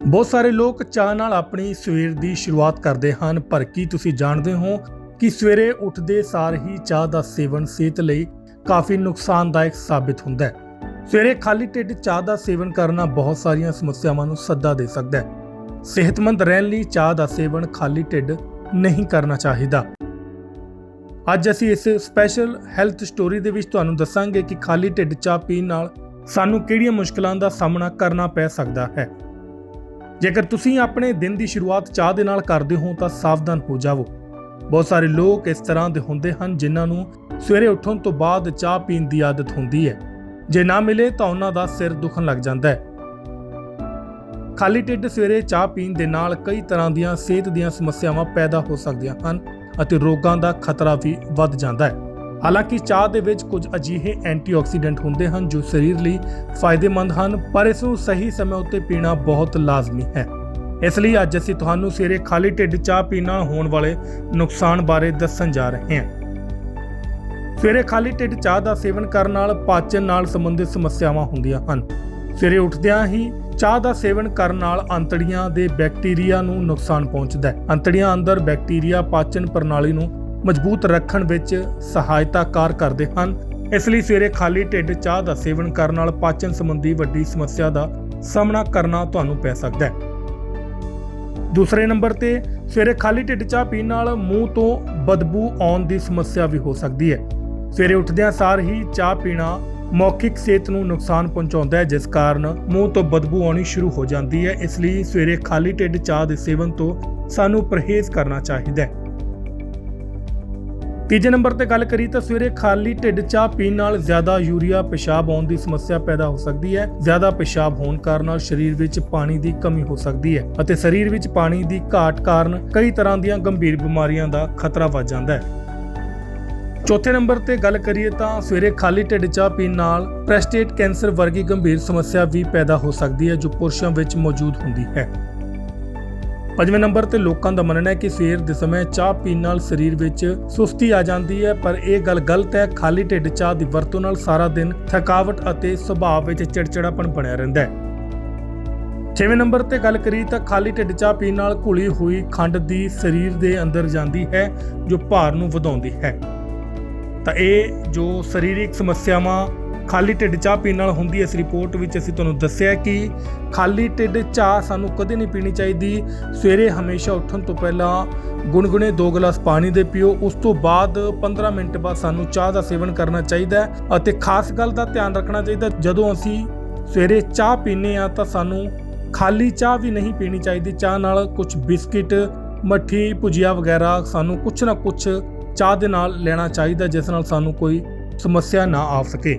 ਬਹੁਤ ਸਾਰੇ ਲੋਕ ਚਾਹ ਨਾਲ ਆਪਣੀ ਸਵੇਰ ਦੀ ਸ਼ੁਰੂਆਤ ਕਰਦੇ ਹਨ, ਪਰ ਕੀ ਤੁਸੀਂ ਜਾਣਦੇ ਹੋ ਕਿ ਸਵੇਰੇ ਉੱਠਦੇ ਸਾਰ ਹੀ ਚਾਹ ਦਾ ਸੇਵਨ ਸਿਹਤ ਲਈ ਕਾਫੀ ਨੁਕਸਾਨਦਾਇਕ ਸਾਬਿਤ ਹੁੰਦਾ ਹੈ? ਸਵੇਰੇ ਖਾਲੀ ਢਿੱਡ ਚਾਹ ਦਾ ਸੇਵਨ ਕਰਨਾ ਬਹੁਤ ਸਾਰੀਆਂ ਸਮੱਸਿਆਵਾਂ ਨੂੰ ਸੱਦਾ ਦੇ ਸਕਦਾ ਹੈ। ਸਿਹਤਮੰਦ ਰਹਿਣ ਲਈ ਚਾਹ ਦਾ ਸੇਵਨ ਖਾਲੀ ਢਿੱਡ ਨਹੀਂ ਕਰਨਾ ਚਾਹੀਦਾ। ਅੱਜ ਅਸੀਂ ਇਸ ਸਪੈਸ਼ਲ ਹੈਲਥ ਸਟੋਰੀ ਦੇ ਵਿੱਚ ਤੁਹਾਨੂੰ ਦੱਸਾਂਗੇ ਕਿ ਖਾਲੀ ਢਿੱਡ ਚਾਹ ਪੀਣ ਨਾਲ ਸਾਨੂੰ ਕਿਹੜੀਆਂ ਮੁਸ਼ਕਲਾਂ ਦਾ ਸਾਹਮਣਾ ਕਰਨਾ ਪੈ ਸਕਦਾ ਹੈ। ਜੇਕਰ ਤੁਸੀਂ ਆਪਣੇ ਦਿਨ ਦੀ ਸ਼ੁਰੂਆਤ ਚਾਹ ਦੇ ਨਾਲ ਕਰਦੇ ਹੋ ਤਾਂ ਸਾਵਧਾਨ ਹੋ ਜਾਵੋ। ਬਹੁਤ ਸਾਰੇ ਲੋਕ ਇਸ ਤਰ੍ਹਾਂ ਦੇ ਹੁੰਦੇ ਹਨ ਜਿਨ੍ਹਾਂ ਨੂੰ ਸਵੇਰੇ ਉੱਠਣ ਤੋਂ ਬਾਅਦ ਚਾਹ ਪੀਣ ਦੀ ਆਦਤ ਹੁੰਦੀ ਹੈ। ਜੇ ਨਾ ਮਿਲੇ ਤਾਂ ਉਹਨਾਂ ਦਾ ਸਿਰ ਦੁਖਣ ਲੱਗ ਜਾਂਦਾ ਹੈ। ਖਾਲੀ ਢਿੱਡ ਸਵੇਰੇ ਚਾਹ ਪੀਣ ਦੇ ਨਾਲ ਕਈ ਤਰ੍ਹਾਂ ਦੀਆਂ ਸਿਹਤ ਦੀਆਂ ਸਮੱਸਿਆਵਾਂ ਪੈਦਾ ਹੋ ਸਕਦੀਆਂ ਹਨ ਅਤੇ ਰੋਗਾਂ ਦਾ ਖਤਰਾ ਵੀ ਵੱਧ ਜਾਂਦਾ ਹੈ। ਹਾਲਾਂਕਿ ਚਾਹ ਦੇ ਵਿੱਚ ਕੁਝ ਅਜਿਹੇ ਐਂਟੀਆਕਸੀਡੈਂਟ ਹੁੰਦੇ ਹਨ ਜੋ ਸਰੀਰ ਲਈ ਫਾਇਦੇਮੰਦ ਹਨ, ਪਰ ਇਸ ਨੂੰ ਸਹੀ ਸਮੇਂ ਉੱਤੇ ਪੀਣਾ ਬਹੁਤ ਲਾਜ਼ਮੀ ਹੈ। ਇਸ ਲਈ ਅੱਜ ਅਸੀਂ ਤੁਹਾਨੂੰ ਸਵੇਰੇ ਖਾਲੀ ਢਿੱਡ ਚਾਹ ਪੀਣ ਨਾਲ ਹੋਣ ਵਾਲੇ ਨੁਕਸਾਨ ਬਾਰੇ ਦੱਸਣ ਜਾ ਰਹੇ ਹਾਂ। ਸਵੇਰੇ ਖਾਲੀ ਢਿੱਡ ਚਾਹ ਦਾ ਸੇਵਨ ਕਰਨ ਨਾਲ ਪਾਚਨ ਨਾਲ ਸੰਬੰਧਿਤ ਸਮੱਸਿਆਵਾਂ ਹੁੰਦੀਆਂ ਹਨ। ਸਵੇਰੇ ਉੱਠਦਿਆਂ ਹੀ ਚਾਹ ਦਾ ਸੇਵਨ ਕਰਨ ਨਾਲ ਅੰਤੜੀਆਂ ਦੇ ਬੈਕਟੀਰੀਆ ਨੂੰ ਨੁਕਸਾਨ ਪਹੁੰਚਦਾ ਹੈ। ਅੰਤੜੀਆਂ ਅੰਦਰ ਬੈਕਟੀਰੀਆ ਪਾਚਨ ਪ੍ਰਣਾਲੀ ਨੂੰ ਮਜ਼ਬੂਤ ਰੱਖਣ ਵਿੱਚ ਸਹਾਇਤਾਕਾਰ ਕਰਦੇ ਹਨ। ਇਸ ਲਈ ਸਵੇਰੇ ਖਾਲੀ ਢਿੱਡ ਚਾਹ ਦਾ ਸੇਵਨ ਕਰਨ ਨਾਲ ਪਾਚਨ ਸੰਬੰਧੀ ਵੱਡੀ ਸਮੱਸਿਆ ਦਾ ਸਾਹਮਣਾ ਕਰਨਾ ਤੁਹਾਨੂੰ ਪੈ ਸਕਦਾ ਹੈ। ਦੂਸਰੇ ਨੰਬਰ ਤੇ, ਸਵੇਰੇ ਖਾਲੀ ਢਿੱਡ ਚਾਹ ਪੀਣ ਨਾਲ ਮੂੰਹ ਤੋਂ ਬਦਬੂ ਆਉਣ ਦੀ ਸਮੱਸਿਆ ਵੀ ਹੋ ਸਕਦੀ ਹੈ। ਸਵੇਰੇ ਉੱਠਦਿਆਂ ਸਾਰ ਹੀ ਚਾਹ ਪੀਣਾ ਮੌਖਿਕ ਸਿਹਤ ਨੂੰ ਨੁਕਸਾਨ ਪਹੁੰਚਾਉਂਦਾ ਹੈ, ਜਿਸ ਕਾਰਨ ਮੂੰਹ ਤੋਂ ਬਦਬੂ ਆਉਣੀ ਸ਼ੁਰੂ ਹੋ ਜਾਂਦੀ ਹੈ। ਇਸ ਲਈ ਸਵੇਰੇ ਖਾਲੀ ਢਿੱਡ ਚਾਹ ਦੇ ਸੇਵਨ ਤੋਂ ਸਾਨੂੰ ਪਰਹੇਜ਼ ਕਰਨਾ ਚਾਹੀਦਾ ਹੈ। ਤੀਜੇ ਨੰਬਰ ਤੇ ਗੱਲ ਕਰੀ ਤਾਂ ਸਵੇਰੇ ਖਾਲੀ ਢਿੱਡ ਚਾਹ ਪੀਣ ਨਾਲ ਜ਼ਿਆਦਾ ਯੂਰੀਆ, ਪਿਸ਼ਾਬ ਆਉਣ ਦੀ ਸਮੱਸਿਆ ਪੈਦਾ ਹੋ ਸਕਦੀ ਹੈ। ਜ਼ਿਆਦਾ ਪਿਸ਼ਾਬ ਹੋਣ ਕਾਰਨ ਸਰੀਰ ਵਿੱਚ ਪਾਣੀ ਦੀ ਕਮੀ ਹੋ ਸਕਦੀ ਹੈ ਅਤੇ ਸਰੀਰ ਵਿੱਚ ਪਾਣੀ ਦੀ ਘਾਟ ਕਾਰਨ ਕਈ ਤਰ੍ਹਾਂ ਦੀਆਂ ਗੰਭੀਰ ਬਿਮਾਰੀਆਂ ਦਾ ਖਤਰਾ ਵੱਧ ਜਾਂਦਾ ਹੈ। ਚੌਥੇ ਨੰਬਰ ਤੇ ਗੱਲ ਕਰੀਏ ਤਾਂ ਸਵੇਰੇ ਖਾਲੀ ਢਿੱਡ ਚਾਹ ਪੀਣ ਨਾਲ ਪ੍ਰੈਸਟੇਟ ਕੈਂਸਰ ਵਰਗੀ ਗੰਭੀਰ ਸਮੱਸਿਆ ਵੀ ਪੈਦਾ ਹੋ ਸਕਦੀ ਹੈ, ਜੋ ਪੁਰਸ਼ਾਂ ਵਿੱਚ ਮੌਜੂਦ ਹੁੰਦੀ ਹੈ। ਪੰਜਵੇਂ ਨੰਬਰ ਤੇ ਲੋਕਾਂ ਦਾ ਮੰਨਣਾ ਹੈ ਕਿ ਸਵੇਰ ਦੇ ਸਮੇਂ ਚਾਹ ਪੀਣ ਨਾਲ ਸਰੀਰ ਵਿੱਚ ਸੁਸਤੀ ਆ ਜਾਂਦੀ ਹੈ, ਪਰ ਇਹ ਗੱਲ ਗਲਤ ਹੈ। ਖਾਲੀ ਢਿੱਡ ਚਾਹ ਦੀ ਵਰਤੋਂ ਨਾਲ ਸਾਰਾ ਦਿਨ ਥਕਾਵਟ ਅਤੇ ਸੁਭਾਅ ਵਿੱਚ ਚਿੜਚਿੜਾਪਣ ਬਣਿਆ ਰਹਿੰਦਾ ਹੈ। ਛੇਵੇਂ ਨੰਬਰ ਤੇ ਗੱਲ ਕਰੀ ਤਾਂ ਖਾਲੀ ਢਿੱਡ ਚਾਹ ਪੀਣ ਨਾਲ ਘੁਲੀ ਹੋਈ ਖੰਡ ਦੀ ਸਰੀਰ ਦੇ ਅੰਦਰ ਜਾਂਦੀ ਹੈ, ਜੋ ਭਾਰ ਨੂੰ ਵਧਾਉਂਦੀ ਹੈ। ਤਾਂ ਇਹ ਜੋ ਸਰੀਰਕ ਸਮੱਸਿਆਵਾਂ ਖਾਲੀ ਢਿੱਡ ਚਾਹ ਪੀਣ ਨਾਲ ਹੁੰਦੀ ਇਸ ਰਿਪੋਰਟ ਵਿੱਚ ਅਸੀਂ ਤੁਹਾਨੂੰ ਦੱਸਿਆ ਕਿ ਖਾਲੀ ਢਿੱਡ ਚਾਹ ਸਾਨੂੰ ਕਦੇ ਨਹੀਂ ਪੀਣੀ ਚਾਹੀਦੀ। ਸਵੇਰੇ ਹਮੇਸ਼ਾ ਉੱਠਣ ਤੋਂ ਪਹਿਲਾਂ ਗੁਣਗੁਣੇ 2 ਗਲਾਸ ਪਾਣੀ ਦੇ ਪੀਓ। ਉਸ ਤੋਂ ਬਾਅਦ 15 ਮਿੰਟ ਬਾਅਦ ਸਾਨੂੰ ਚਾਹ ਦਾ ਸੇਵਨ ਕਰਨਾ ਚਾਹੀਦਾ ਹੈ ਅਤੇ ਖਾਸ ਗੱਲ ਦਾ ਧਿਆਨ ਰੱਖਣਾ ਚਾਹੀਦਾ। ਜਦੋਂ ਅਸੀਂ ਸਵੇਰੇ ਚਾਹ ਪੀਨੇ ਆ ਤਾਂ ਸਾਨੂੰ ਖਾਲੀ ਚਾਹ ਵੀ ਨਹੀਂ ਪੀਣੀ ਚਾਹੀਦੀ। ਚਾਹ ਨਾਲ ਕੁਝ ਬਿਸਕਿਟ, ਮੱਠੀ, ਭੁਜੀਆ ਵਗੈਰਾ ਸਾਨੂੰ ਕੁਝ ਨਾ ਕੁਝ ਚਾਹ ਦੇ ਨਾਲ ਲੈਣਾ ਚਾਹੀਦਾ, ਜਿਸ ਨਾਲ ਸਾਨੂੰ ਕੋਈ ਸਮੱਸਿਆ ਨਾ ਆ ਸਕੇ।